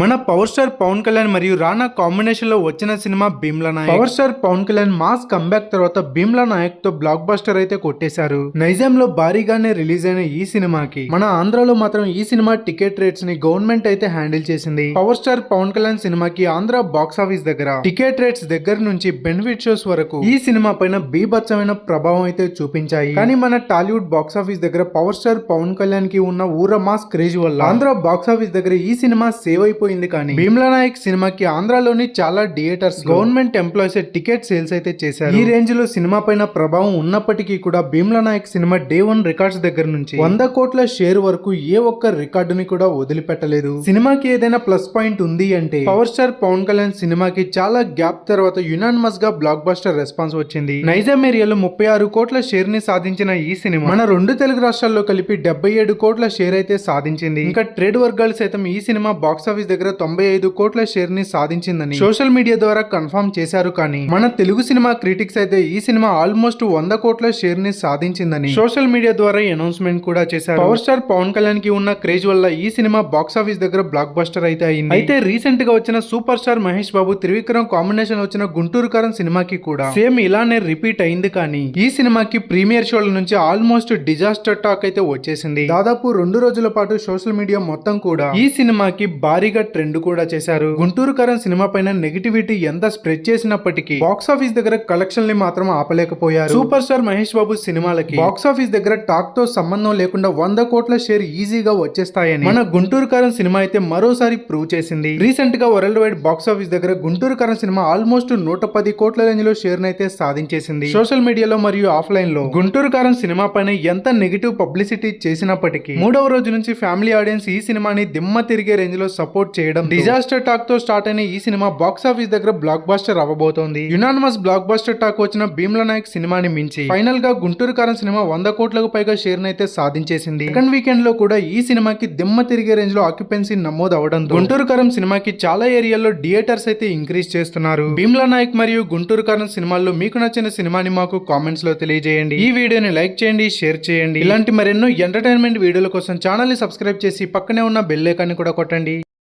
మన power star Pawan Kalyan మరియు రానా కాంబినేషన్లో వచ్చిన cinema Bheemla Nayak power star Pawan Kalyan mass comeback తర్వాత భీమ్లా నాయక్తో బ్లాక్ బస్టర్ అయితే కొట్టేశారు. నైజాం లో భారీగానే రిలీజ్ అయిన ఈ సినిమాకి మన ఆంధ్రలో మాత్రం ఈ సినిమా టికెట్ రేట్స్ని గవర్నమెంట్ అయితే హ్యాండిల్ చేసింది. పవర్ స్టార్ పవన్ కళ్యాణ్ సినిమాకి ఆంధ్ర బాక్స్ ఆఫీస్ దగ్గర టికెట్ రేట్స్ దగ్గర నుంచి బెనిఫిట్ షోస్ వరకు ఈ సినిమా పైన బీభత్సమైన ప్రభావం అయితే చూపించాయి. కానీ మన టాలీవుడ్ బాక్స్ ఆఫీస్ దగ్గర పవర్ స్టార్ పవన్ కళ్యాణ్కి ఉన్న ఊర మాస్ క్రేజ్ వల్ల ఆంధ్ర బాక్స్ ఆఫీస్ దగ్గర ఈ సినిమా సేవ్ అయిపోయింది కానీ. భీమ్లా నాయక్ సినిమాకి ఆంధ్రాలోని చాలా theatres government employees ticket sales అయితే చేశారు. ఈ రేంజ్లో సినిమా పైన ప్రభావం ఉన్నప్పటికీ కూడా భీమ్లా నాయక్ సినిమా డే వన్ రికార్డ్స్ దగ్గర నుంచి వంద కోట్ల షేర్ వరకు ఏ ఒక్క రికార్డుని కూడా వదిలిపెట్టలేదు. సినిమాకి ఏదైనా ప్లస్ పాయింట్ ఉంది అంటే పవర్ స్టార్ పవన్ కళ్యాణ్ సినిమాకి చాలా గ్యాప్ తర్వాత యునానిమస్గా బ్లాక్ బస్టర్ రెస్పాన్స్ వచ్చింది. నైజాం ఏరియాలో ముప్పై ఆరు కోట్ల షేర్ని సాధించిన ఈ సినిమా మన రెండు తెలుగు రాష్ట్రాల్లో కలిపి డెబ్బై ఏడు కోట్ల షేర్ అయితే సాధించింది. ఇంకా ట్రేడ్ వర్గాలు సైతం ఈ సినిమా బాక్స్ ఆఫీస్ దగ్గర తొంభై ఐదు కోట్ల షేర్ని సాధించిందని సోషల్ మీడియా ద్వారా కన్ఫర్మ్ చేశారు కానీ మన తెలుగు సినిమా క్రిటిక్స్ అయితే ఈ సినిమా ఆల్మోస్ట్ వంద కోట్ల షేర్ని సాధించిందని సోషల్ మీడియా ద్వారా అనౌన్స్మెంట్ కూడా చేశారు. పవర్ స్టార్ పవన్ కళ్యాణ్కి ఉన్న క్రేజ్ వల్ల ఈ సినిమా బాక్స్ ఆఫీస్ దగ్గర బ్లాక్ బస్టర్ అయితే అయింది. అయితే రీసెంట్గా వచ్చిన super star Mahesh Babu Trivikram combination వచ్చిన గుంటూరు కారం సినిమాకి కూడా సేమ్ ఇలానే రిపీట్ అయింది కానీ ఈ సినిమాకి ప్రీమియర్ షోల నుంచి ఆల్మోస్ట్ డిజాస్టర్ టాక్ అయితే వచ్చేసింది. దాదాపు రెండు రోజుల పాటు సోషల్ మీడియా మొత్తం కూడా ఈ సినిమాకి భారీగా ట్రెండ్ కూడా చేశారు. గుంటూరు కరణ్ సినిమా పైన నెగిటివిటీ ఎంత స్ప్రెడ్ చేసినప్పటికీ బాక్స్ ఆఫీస్ దగ్గర కలెక్షన్ని మాత్రం ఆపలేకపోయారు. సూపర్ స్టార్ మహేష్ బాబు సినిమాలకి బాక్స్ ఆఫీస్ దగ్గర టాక్తో సంబంధం లేకుండా వంద కోట్ల షేర్ ఈజీగా వచ్చేస్తాయని మన గుంటూరు కరణ్ సినిమా అయితే మరోసారి ప్రూవ్ చేసింది. రీసెంట్గా వరల్డ్ వైడ్ బాక్స్ ఆఫీస్ దగ్గర గుంటూరు కరణ్ సినిమా ఆల్మోస్ట్ నూట పది కోట్ల రేంజ్లో షేర్ అయితే సాధించేసింది. సోషల్ మీడియాలో మరియు ఆఫ్లైన్లో గుంటూరు కరణ్ సినిమా పైన ఎంత నెగిటివ్ పబ్లిసిటీ చేసినప్పటికీ మూడవ రోజు నుంచి ఫ్యామిలీ ఆడియన్స్ ఈ సినిమాని దిమ్మ తిరిగే రేంజ్లో సపోర్ట్ సపోర్ట్ చేయడం డిజాస్టర్ టాక్తో స్టార్ట్ అయిన ఈ సినిమా బాక్స్ ఆఫీస్ దగ్గర బ్లాక్ బాస్టర్ అవ్వబోతోంది యునానిమస్ బ్లాక్ బాస్టర్ టాక్ వచ్చిన భీమ్లా నాయక్ సినిమాని మించి. ఫైనల్గా గుంటూరు కారం సినిమా వంద కోట్లకు పైగా షేర్ అయితే సాధించేసింది. సెకండ్ వీకెండ్లో కూడా ఈ సినిమాకి దిమ్మ తిరిగే రేంజ్లో ఆక్యుపెన్సీ నమోదు అవడం గుంటూరు కారం సినిమాకి చాలా ఏరియాల్లో థియేటర్స్ అయితే ఇంక్రీజ్ చేస్తున్నారు. భీమ్లా నాయక్ మరియు గుంటూరు కారం సినిమాల్లో మీకు నచ్చిన సినిమాని మాకు కామెంట్స్లో తెలియజేయండి. ఈ వీడియోని లైక్ చేయండి షేర్ చేయండి. ఇలాంటి మరెన్నో ఎంటర్టైన్మెంట్ వీడియోల కోసం ఛానల్ని సబ్స్క్రైబ్ చేసి పక్కనే ఉన్న బెల్ ఐకాన్ని కూడా కొట్టండి.